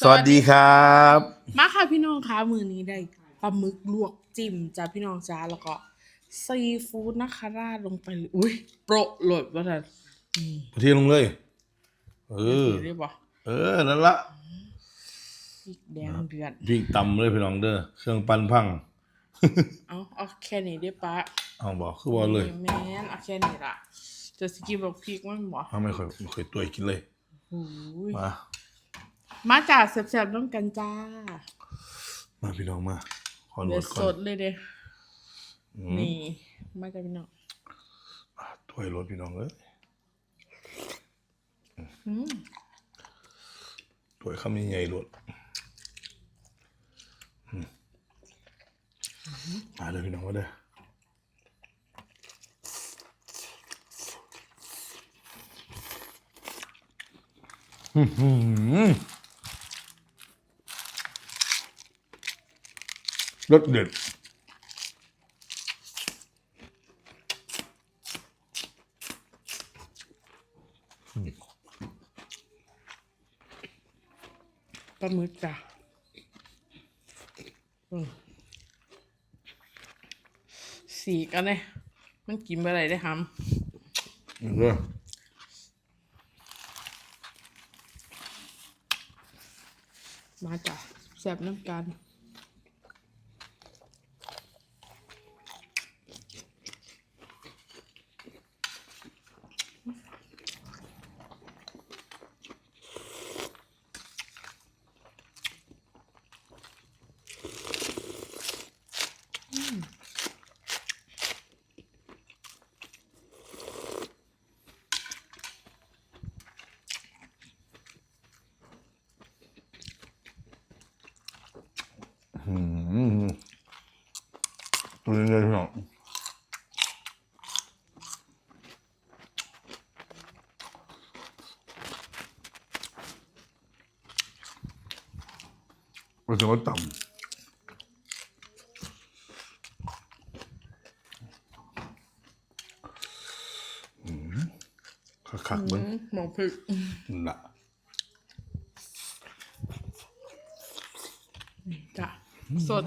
สวัสดีครับ มาค่ะพี่น้องคะมือนี้ได้ปลาหมึกลวกจิ้มจ้าพี่น้องจ้าแล้วก็ซีฟู้ดนะคะราดลงไปเลยอุ้ยโปรโหลดว่าแต่นี่เที่ยงลงเลย เออได้ปะเออ นั่นละพริกแดงเดือดพริกตำเลยพี่น้องเด้อเครื่องปั้นพัง เอาเอาแค่นี้ได้ปะเอาบอกคือว่าเลยแม่นเอาแค่นี้ละจะสกินแบบพริกมันบ่เอาไม่ค่อยไม่ค่อยตัวกินเลยโอ้ยมา มาจากแซ่บๆต้องกันจ้า มาพี่น้องมาขอหนเดี๋วยวดสก่อนดเลยเด้อืมนี่ มาจากพี่น้องอะถ้วยรสพี่น้องเอ้ยอืมถ้วยคำใหญ่ๆรสอืมมาเลยพี่น้องมาเด้ออื้อหือ รสเด็ดปลาหมึกจ้ะอืมสีกันเลยมันกินไปอะไรได้ทนี่เด้อำมาจ้ะแซ่บน้ำกัน ตัวนี้เลยพี่น้องรู้สึกว่าต่ำอืมคักๆเบิ้งอืมหมองพริกนั่นละจ้ะสด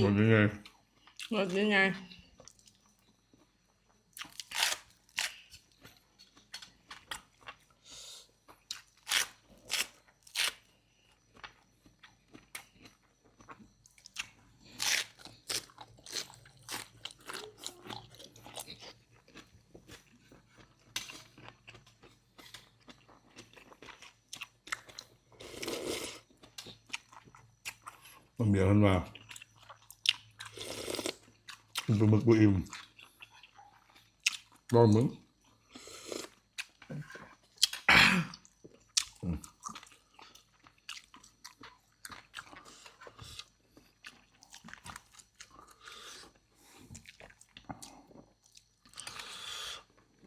หมดยังไงรสยังไง มันเดียวขึ้นมาเป็นปลาหมึกบุอิ่มรอดมึงอืม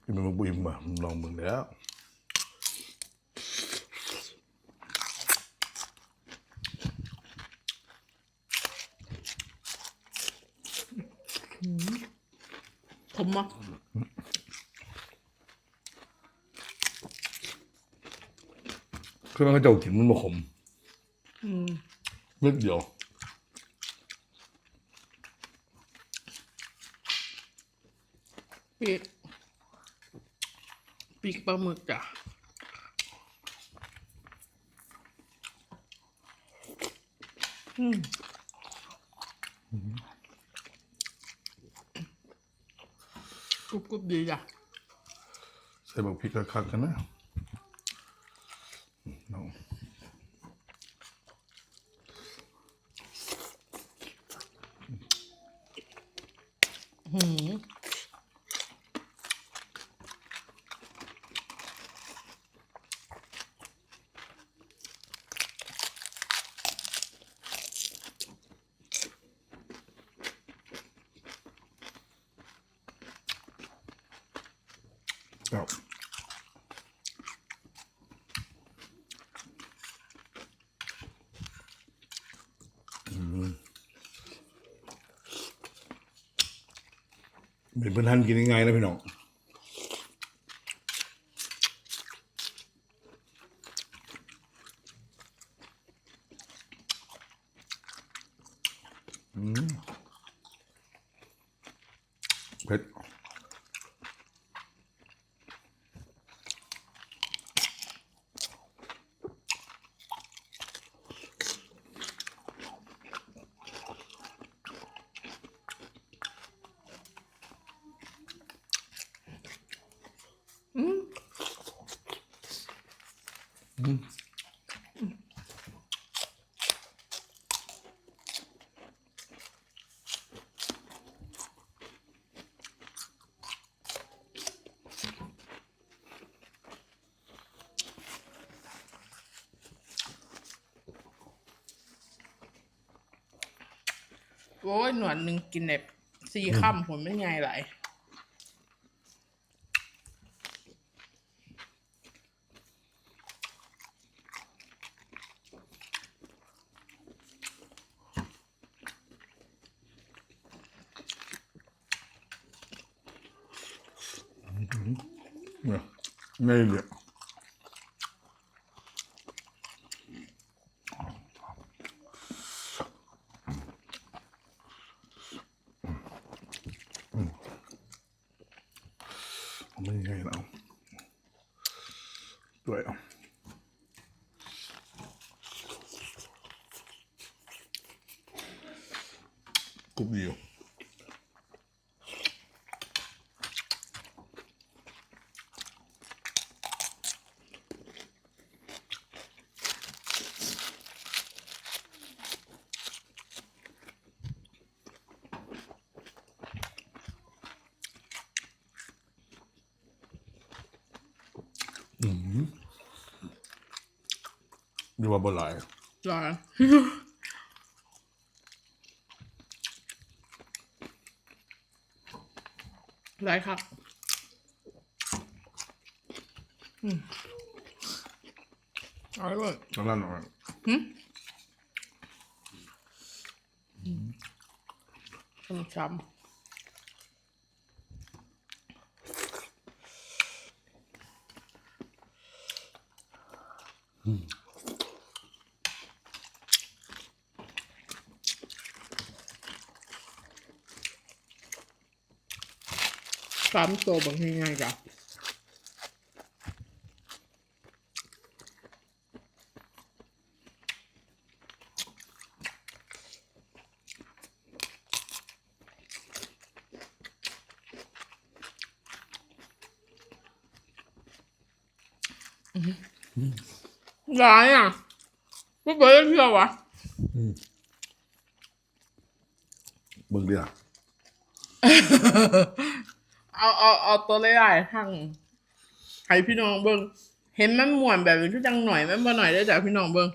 กินปลาหมึกบอิ่มมาลองมึงแล้ว ผมอะคือมันก็เจ้ากินมันบ่ขมอืมเม็ดเดียวปีกปีกปลาหมึกจ้ะอืม กรุบดีจ้ะใส่บักพริกคักๆกันนะน้อง หืม ครับเป็นเพื่อนท่านกินยังไงนะพี่น้อง โอ้ยหนวดหนึ่งกินแบบสี่คำผมไม่ไงไหลาย เนี่ย ไม่เหลือไม่ ด้วยอะกุ๊บเดียวดูว่าบ่หลายหรอไรครับอืมอร่อยตอนนั้นหน่อยช้ำช้ำ สามตัวบางทีไงจ้ะร้ายอะไม่เบิร์ดเที่ยววะเบิ่งเดียว เอาเอาเอาตัวเล่ๆทั้งให้พี่น้องเบิ้งเห็นมันม่วนแบบนี้ทุกจังหน่อยแม่นบ่หน่อยได้จากพี่น้องเบิ้ง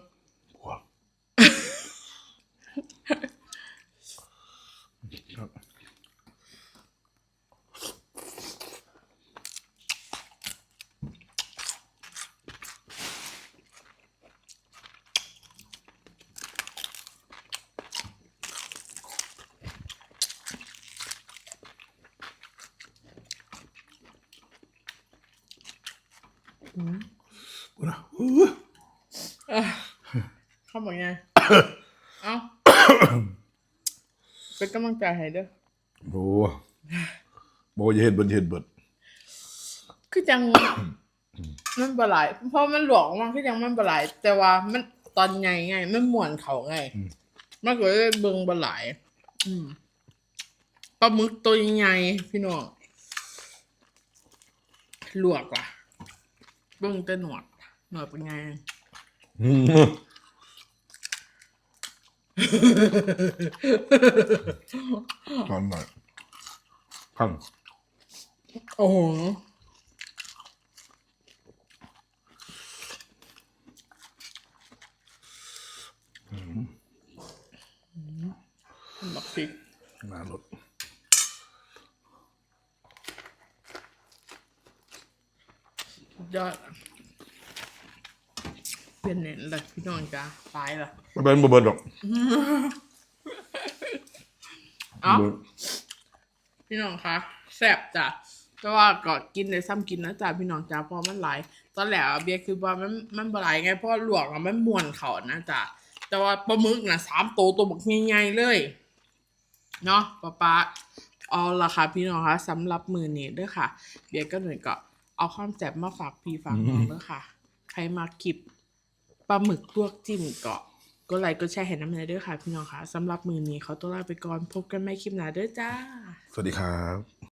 อุ๊ยนะอู้เข้าบอกไง เอ้าเป็นกำลังใจให้เด้อโอ้โบจะเห็นเบิดเห็นเบิด คือจัง มันบหลาย เพราะมันหลวกมากคือจังมันบหลาย แต่ว่ามันตอนไงไง มันม่วนเขาไง มันก็เลยเบิ่งบหลาย อืมปลาหมึกตัวใหญ่ๆพี่น้องลวกว่ะ เบิ่งแต่หนวดหนวดเป็นไง อืมตอนหน่อยข้างโอ้โหบักพริก หน้ารถ ยอดเป็นเน้นเลยพี่น้องจ้าตายละไม่เป็นบ่เบิดหรอกเอ้าเบิดพี่น้องคะแซ่บจ้ะแต่ว่าก็กินในซ้ำกินนะจ๊ะพี่น้องจ้าเพราะมันหลายตอนแรกอะเบียร์คือว่ามันมันบหลายไงเพราะว่าหลวกอะมันม่วนเขานะจ๊ะแต่ว่าปลาหมึกนะสามตัวตัวบักใหญ่ๆเลยเนาะป้าป๊าเอาละค่ะพี่น้องคะสำหรับมือนี้เด้วยค่ะ เบียร์ก็หน่อยก็ เอาความแซ่บมาฝากพี่ฝากน้องเด้วยค่ะ ใครมาคลิปปลาหมึกลวกจิ้มก็ก็ไลค์ก็แชร์ให้น้ำเนยด้วยค่ะ พี่น้องค่ะสำหรับมือนี้เขาต้องลาไปก่อนพบกันใหม่คลิปหน้าเด้อจ้า สวัสดีครับ